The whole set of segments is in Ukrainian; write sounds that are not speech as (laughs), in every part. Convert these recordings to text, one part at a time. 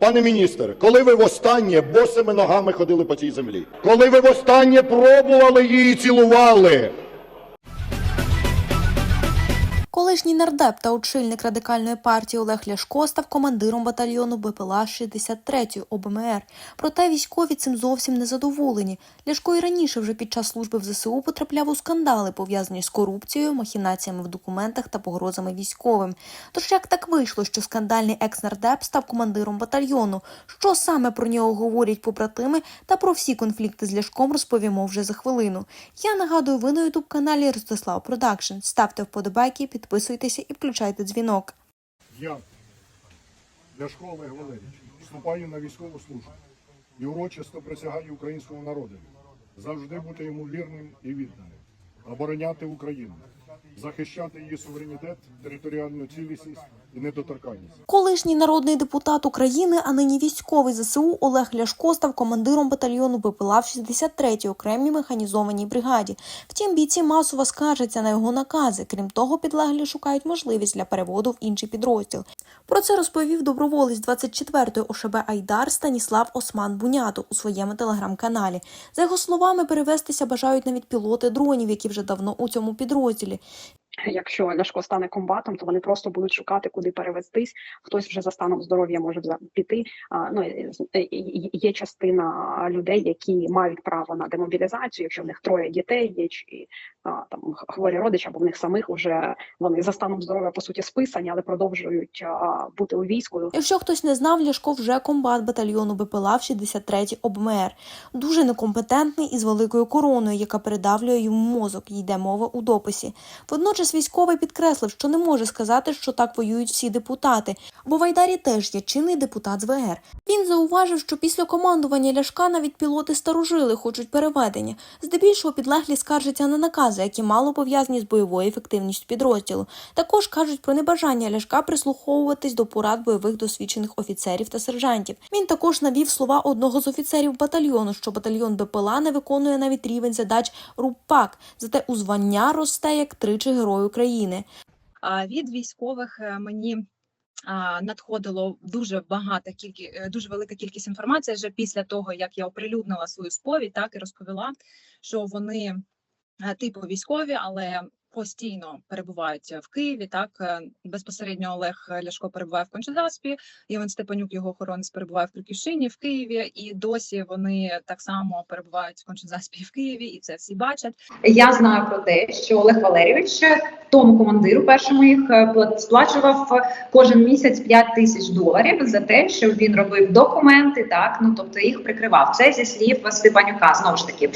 Пане міністре, коли ви востаннє босими ногами ходили по цій землі? Коли ви востаннє пробували її цілували? Колишній нардеп та очільник радикальної партії Олег Ляшко став командиром батальйону БПЛА 63-ї ОБМР. Проте військові цим зовсім не задоволені. Ляшко і раніше вже під час служби в ЗСУ потрапляв у скандали, пов'язані з корупцією, махінаціями в документах та погрозами військовим. Тож як так вийшло, що скандальний екс-нардеп став командиром батальйону? Що саме про нього говорять побратими та про всі конфлікти з Ляшком розповімо вже за хвилину. Я нагадую, ви на ютуб каналі Ростислав Продакшн. Ставте вподобайки, підписуйтеся і включайте дзвінок. Я, Ляшко Олег Валерійович, вступаю на військову службу і урочисто присягаю українському народу завжди бути йому вірним і відданим, обороняти Україну, захищати її суверенітет, територіальну цілісність і недоторканність. Колишній народний депутат України, а нині військовий ЗСУ Олег Ляшко став командиром батальйону БПЛА в 63-й окремій механізованій бригаді. Втім, бійці масово скаржаться на його накази. Крім того, підлеглі шукають можливість для переводу в інший підрозділ. Про це розповів доброволець 24-ї ОШБ Айдар Станіслав Осман Бунято у своєму телеграм-каналі. За його словами, перевестися бажають навіть пілоти дронів, які вже давно у цьому підрозділі. Якщо Ляшко стане комбатом, то вони просто будуть шукати, куди перевестись. Хтось вже за станом здоров'я може піти. Ну є частина людей, які мають право на демобілізацію, якщо в них троє дітей є чи там хворі родичі, або в них самих вже вони за станом здоров'я по суті списані, але продовжують бути у війську. Якщо хтось не знав, Ляшко вже комбат батальйону БПЛА в 63-й ОБМР. Дуже некомпетентний і з великою короною, яка передавлює йому мозок, йде мова у дописі. Водночас військовий підкреслив, що не може сказати, що так воюють всі депутати, бо в Айдарі теж є чинний депутат з ВР. Він зауважив, що після командування Ляшка навіть пілоти старожили хочуть переведення. Здебільшого підлеглі скаржаться на накази, які мало пов'язані з бойовою ефективністю підрозділу. Також кажуть про небажання Ляшка прислуховуватись до порад бойових досвідчених офіцерів та сержантів. Він також навів слова одного з офіцерів батальйону, що батальйон БПЛА не виконує навіть рівень задач РУПАК, зате у звання росте як тричі Герой України. А від військових е, мені надходило дуже багата кількість, дуже велика кількість інформації вже після того, як я оприлюднила свою сповідь, так і розповіла, що вони е, типу військові, але постійно перебувають в Києві. Так е, безпосередньо Олег Ляшко перебуває в Кончезаспі, Іван Степанюк, його охоронець, перебуває в Криківщині в Києві, і досі вони так само перебувають в Кончезаспі в Києві, і це всі бачать. Я знаю про те, що Олег Валерійович тому командиру першому їх е, сплачував е, кожен місяць 5 тисяч доларів за те, що він робив документи, так ну тобто їх прикривав. Це зі слів Степанюка. Знову ж таки,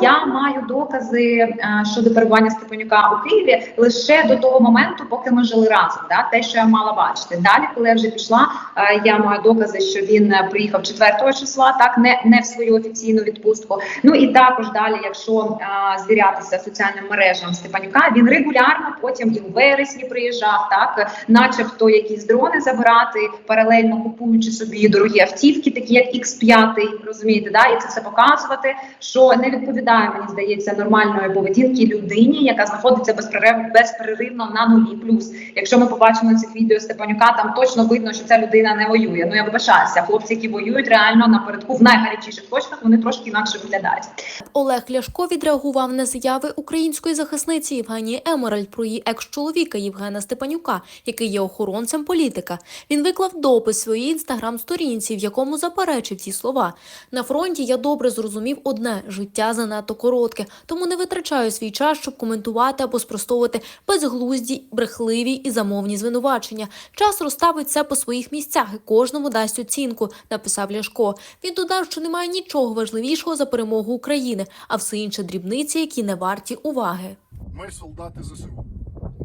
я маю докази е, щодо перебування Степанюка у Києві лише до того моменту, поки ми жили разом. Да, те, що я мала бачити. Далі, коли я вже пішла, е, я маю докази, що він е, приїхав 4 числа, так не, не в свою офіційну відпустку. Ну і також далі, якщо а, звірятися соціальним мережам Степанюка, він регулярно потім і у вересні приїжджав, так начебто якісь дрони забирати, паралельно купуючи собі дорогі автівки, такі як X5, розумієте, да, і це все показувати, що не відповідає, мені здається, нормальної поведінки людині, яка знаходиться безперерв, безперервно на нулі. Плюс, якщо ми побачимо цих відео Степанюка, там точно видно, що ця людина не воює. Ну я вибачаюся, хлопці, які воюють реально напередку в найгарячіших точках, вони трошки інакше виглядають. Олег Ляшко відреагував на заяви української захисниці Євгенії Емеральд про її екс-чоловіка Євгена Степанюка, який є охоронцем політика. Він виклав допис своїй інстаграм-сторінці, в якому заперечив ці слова. На фронті я добре зрозумів одне: життя занадто коротке, тому не витрачаю свій час, щоб коментувати або спростовувати безглузді, брехливі і замовні звинувачення. Час розставить все по своїх місцях і кожному дасть оцінку, написав Ляшко. Він додав, що немає нічого важливішого за перемогу України, а все інше дрібниці, які не варті уваги. Ми солдати ЗСУ.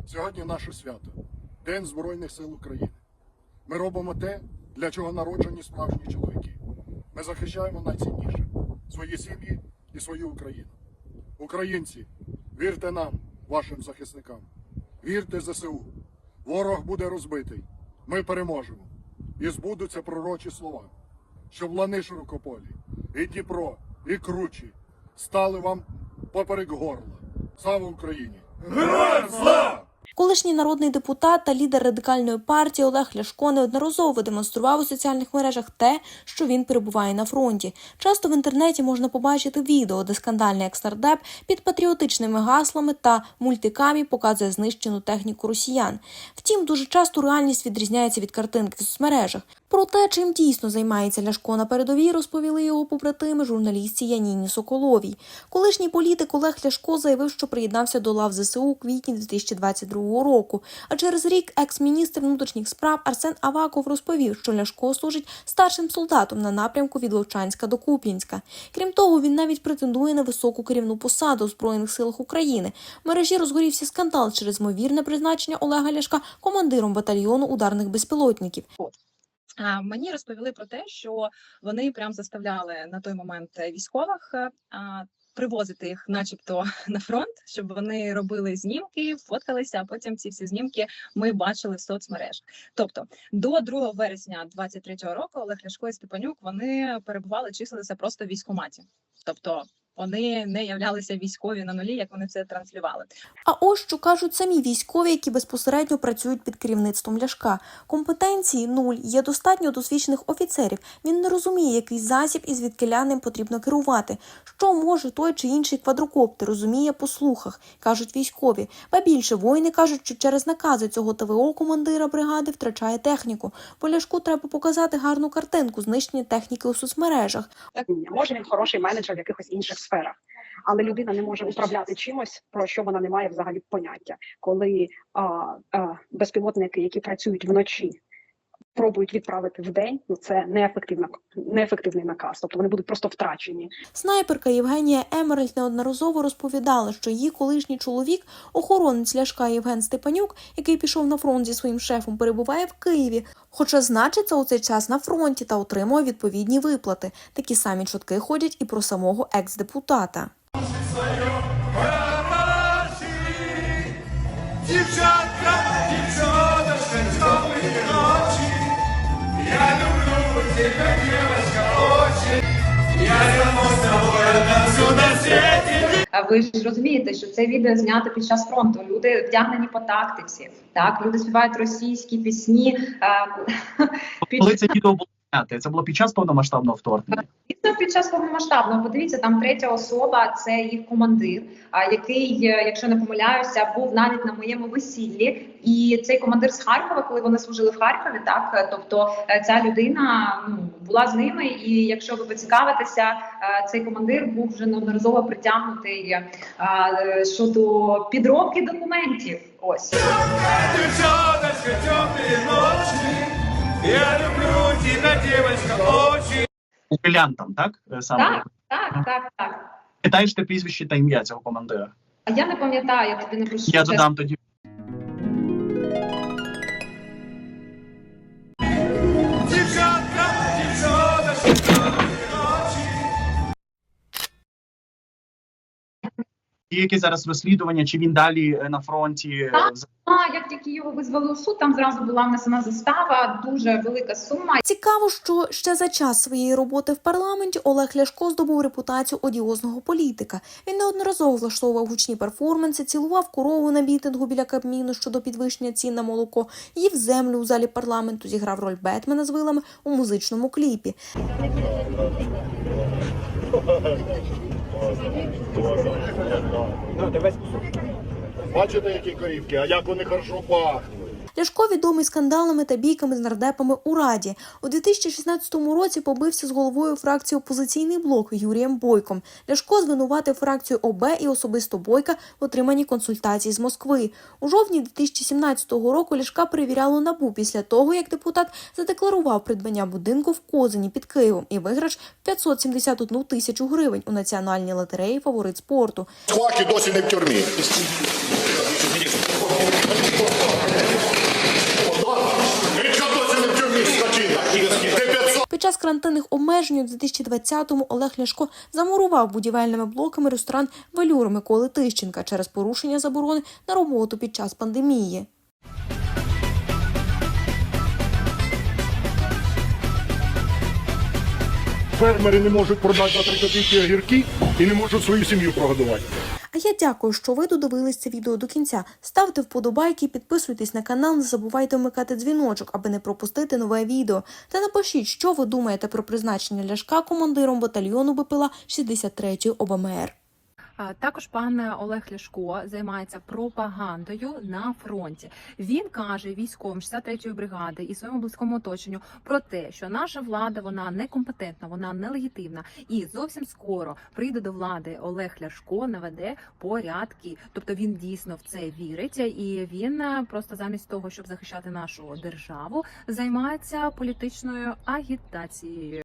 Сьогодні наше свято День Збройних сил України. Ми робимо те, для чого народжені справжні чоловіки. Ми захищаємо найцінніше свої сім'ї і свою Україну. Українці, вірте нам, вашим захисникам. Вірте ЗСУ. Ворог буде розбитий. Ми переможемо. І збудуться пророчі слова, щоб лани широкополі, і Дніпро, і кручі стали вам поперек горла. Слава Україні! Героям слава! Колишній народний депутат та лідер радикальної партії Олег Ляшко неодноразово демонстрував у соціальних мережах те, що він перебуває на фронті. Часто в інтернеті можна побачити відео, де скандальний екснардеп під патріотичними гаслами та мультиками показує знищену техніку росіян. Втім, дуже часто реальність відрізняється від картинки в соцмережах. Про те, чим дійсно займається Ляшко на передовій, розповіли його побратими журналістці Яніні Соколовій. Колишній політик Олег Ляшко заявив, що приєднався до лав ЗСУ у квітні 2022 року. А через рік екс-міністр внутрішніх справ Арсен Аваков розповів, що Ляшко служить старшим солдатом на напрямку від Вовчанська до Куп'янська. Крім того, він навіть претендує на високу керівну посаду у Збройних силах України. В мережі розгорівся скандал через ймовірне призначення Олега Ляшка командиром батальйону ударних безпілотників. Мені розповіли про те, що вони прям заставляли на той момент е, військових е, привозити їх, начебто, (laughs) на фронт, щоб вони робили знімки, фоткалися. А потім ці всі знімки ми бачили в соцмережах. Тобто до 2 вересня 23-го року Олег Ляшко і Степанюк вони перебували, числилися просто в військкоматі. Тобто вони не являлися військові на нулі, як вони це транслювали. А ось що кажуть самі військові, які безпосередньо працюють під керівництвом Ляшка. Компетенції нуль, є достатньо досвідчених офіцерів. Він не розуміє, який засіб і звідкиля ним потрібно керувати. Що може той чи інший квадрокоптер, розуміє по слухах, кажуть військові. Ба більше воїни кажуть, що через накази цього ТВО командира бригади втрачає техніку. Бо Ляшку треба показати гарну картинку знищення техніки у соцмережах. Може він хороший менеджер в якихось інших сферах, але людина не може управляти чимось, про що вона не має взагалі поняття. Коли а, а, безпілотники, які працюють вночі, пробують відправити в день, ну це неефективна неефективний наказ. Тобто вони будуть просто втрачені. Снайперка Євгенія Емеральд неодноразово розповідала, що її колишній чоловік, охоронець Ляшка Євген Степанюк, який пішов на фронт зі своїм шефом, перебуває в Києві, хоча значиться у цей час на фронті та отримує відповідні виплати. Такі самі чутки ходять і про самого екс-депутата. Дівчатка, тебе, девочка, очень. Я давно с тобой на свете. А ви ж розумієте, що це відео знято під час фронту. Люди вдягнені по тактиці. Так, люди співають російські пісні. (laughs) Коли це відео було? Це було під час повномасштабного вторгнення. Дійсно, під час повномасштабного подивіться, там третя особа, це їх командир, а який, е, якщо не помиляюся, був навіть на моєму весіллі. І цей командир з Харкова, коли вони служили в Харкові, так е, тобто е, ця людина ну була з ними. І якщо ви поцікавитеся, цей командир був вже неодноразово притягнутий щодо підробки документів. Ось. Я люблю тебя, девочка, очень. Ухилянтам, так? Е, Саме Так, так, так, так. Питаєш ти прізвище та ім'я цього командира? А я не пам'ятаю, я тобі не пишу. Я додам тоді. Є якесь зараз розслідування, чи він далі е, на фронті? е, Так. А як тільки його визвали у суд, там зразу була внесена застава, дуже велика сума. Цікаво, що ще за час своєї роботи в парламенті Олег Ляшко здобув репутацію одіозного політика. Він неодноразово влаштовував гучні перформанси, цілував корову на мітингу біля Кабміну щодо підвищення цін на молоко, їв землю у залі парламенту, зіграв роль Бетмена з вилами у музичному кліпі. Бачите, які корівки, а як вони хорошо пахнуть. Ляшко відомий скандалами та бійками з нардепами у Раді. У 2016 році побився з головою фракції опозиційний блок Юрієм Бойком. Ляшко звинуватив фракцію ОБ і особисто Бойка в отриманні консультацій з Москви. У жовтні 2017 року Ляшка перевіряло набу після того, як депутат задекларував придбання будинку в Козині під Києвом і виграш в 571 тисячу гривень у національній лотереї фаворит спорту. Хваки досі не в тюрмі. Під час карантинних обмежень у 2020-му Олег Ляшко замурував будівельними блоками ресторан Велюр Миколи Тищенка через порушення заборони на роботу під час пандемії. Фермери не можуть продати за 3 копійки огірки і не можуть свою сім'ю прогодувати. А я дякую, що ви додивились це відео до кінця. Ставте вподобайки, підписуйтесь на канал, не забувайте вмикати дзвіночок, аби не пропустити нове відео. Та напишіть, що ви думаєте про призначення Ляшка командиром батальйону БПЛА 63-ї ОБМР. Також пан Олег Ляшко займається пропагандою на фронті. Він каже військовим 63-ї бригади і своєму близькому оточенню про те, що наша влада вона некомпетентна, вона нелегітимна, і зовсім скоро прийде до влади Олег Ляшко, наведе порядки. Тобто він дійсно в це вірить, і він е, просто замість того, щоб захищати нашу державу, займається політичною агітацією.